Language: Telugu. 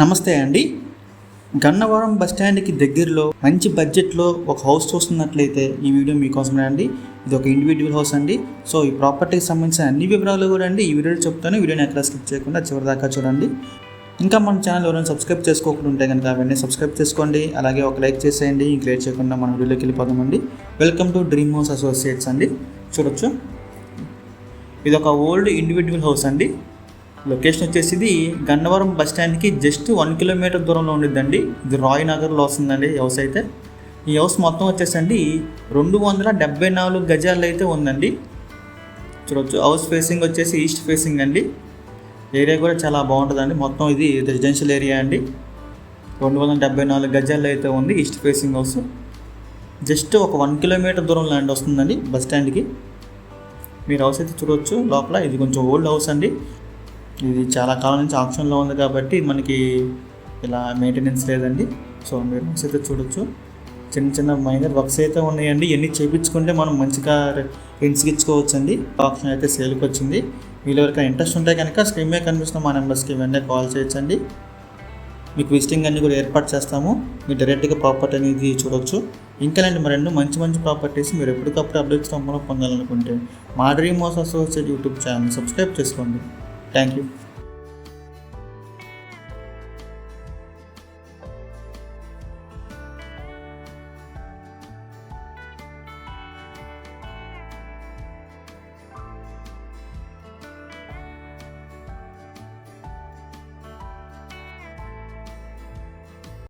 నమస్తే అండి. గన్నవరం బస్ స్టాండ్కి దగ్గరలో మంచి బడ్జెట్లో ఒక హౌస్ చూస్తున్నట్లయితే ఈ వీడియో మీకోసమే అండి. ఇది ఒక ఇండివిజువల్ హౌస్ అండి. సో ఈ ప్రాపర్టీకి సంబంధించిన అన్ని వివరాలు కూడా అండి ఈ వీడియోలో చెప్తాను. వీడియోని ఎక్కడ స్కిప్ చేయకుండా చివరి దాకా చూడండి. ఇంకా మన ఛానల్ ఎవరైనా సబ్స్క్రైబ్ చేసుకోకుండా ఉంటే కనుక అవన్నీ సబ్స్క్రైబ్ చేసుకోండి. అలాగే ఒక లైక్ చేసేయండి. ఇంక లేట్ చేయకుండా మన వీడియోలోకి వెళ్ళిపోదామండి. Welcome to dream house associates అండి. చూడొచ్చు. ఇది ఒక ఓల్డ్ ఇండివిజువల్ హౌస్ అండి. లొకేషన్ వచ్చేసి ఇది గన్నవరం బస్ స్టాండ్కి జస్ట్ వన్ కిలోమీటర్ దూరంలో ఉండిద్దండి. ఇది రాయ్ నగర్లో వస్తుందండి హౌస్ అయితే. ఈ హౌస్ మొత్తం వచ్చేసండి రెండు వందల డెబ్బై నాలుగు గజాలు అయితే ఉందండి. చూడవచ్చు హౌస్ ఫేసింగ్ వచ్చేసి ఈస్ట్ ఫేసింగ్ అండి. ఏరియా కూడా చాలా బాగుంటుందండి. మొత్తం ఇది రెసిడెన్షియల్ ఏరియా అండి. రెండు వందల డెబ్బై నాలుగు గజాల్లో అయితే ఉంది ఈస్ట్ ఫేసింగ్ హౌస్. జస్ట్ ఒక వన్ కిలోమీటర్ దూరం ల్యాండ్ వస్తుందండి బస్ స్టాండ్కి. మీరు హౌస్ అయితే చూడవచ్చు లోపల ఇది కొంచెం ఓల్డ్ హౌస్ అండి. ఇది చాలా కాలం నుంచి ఆప్షన్లో ఉంది కాబట్టి మనకి ఇలా మెయింటెనెన్స్ లేదండి. సో మీరు అయితే చూడొచ్చు. చిన్న చిన్న మైనర్ వర్క్స్ అయితే ఉన్నాయండి. ఇవన్నీ చేపించుకుంటే మనం మంచిగా రెంట్స్కి ఇచ్చుకోవచ్చండి. ఆప్షన్ అయితే సేల్కి వచ్చింది. మీరు ఎవరికైనా ఇంట్రెస్ట్ ఉంటే కనుక స్క్రీన్ మీద కనిపిస్తున్న మా నెంబర్స్కి వెంటనే కాల్ చేయొచ్చండి. మీకు విజిటింగ్ అన్ని కూడా ఏర్పాటు చేస్తాము. మీరు డైరెక్ట్గా ప్రాపర్టీ అనేది చూడొచ్చు. ఇంకానండి మరెన్నో మంచి మంచి ప్రాపర్టీస్ మీరు ఎప్పటికప్పుడు అప్డేట్స్ రూపంలో పొందాలనుకుంటే మా dream house associate YouTube channel subscribe చేసుకోండి. Thank you.